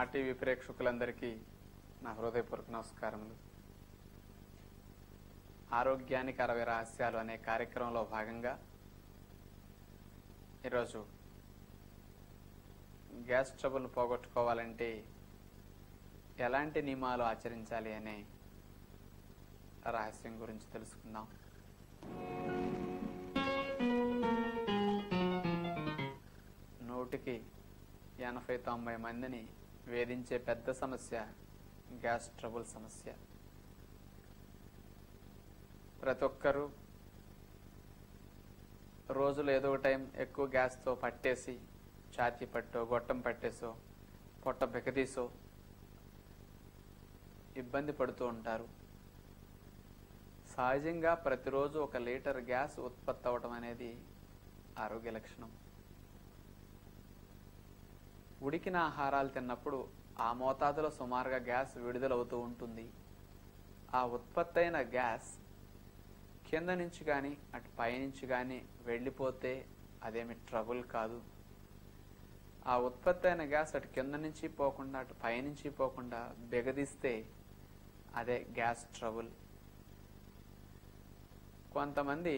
మాటీవీ ప్రేక్షకులందరికీ నా హృదయపూర్వక నమస్కారములు. ఆరోగ్యానికి అరవై రహస్యాలు అనే కార్యక్రమంలో భాగంగా ఈరోజు గ్యాస్ ట్రబుల్ను పోగొట్టుకోవాలంటే ఎలాంటి నియమాలు ఆచరించాలి అనే రహస్యం గురించి తెలుసుకుందాం. నూటికి ఎనభై తొంభై మందిని వేధించే పెద్ద సమస్య గ్యాస్ ట్రబుల్ సమస్య. ప్రతి ఒక్కరూ రోజులు ఏదో ఒక టైం ఎక్కువ గ్యాస్తో పట్టేసి ఛాతీ పట్టో గొట్టం పట్టేసో పొట్ట బెకదీసో ఇబ్బంది పడుతూ ఉంటారు. సహజంగా ప్రతిరోజు ఒక లీటర్ గ్యాస్ ఉత్పత్తి అవటం అనేది ఆరోగ్య లక్షణం. ఉడికిన ఆహారాలు తిన్నప్పుడు ఆ మోతాదులో సుమారుగా గ్యాస్ విడుదలవుతూ ఉంటుంది. ఆ ఉత్పత్తి అయిన గ్యాస్ కింద నుంచి కానీ అటు పైనుంచి కానీ వెళ్ళిపోతే అదేమి ట్రబుల్ కాదు. ఆ ఉత్పత్తి అయిన గ్యాస్ అటు కింద నుంచి పోకుండా అటు పైనుంచి పోకుండా బిగదీస్తే అదే గ్యాస్ ట్రబుల్. కొంతమంది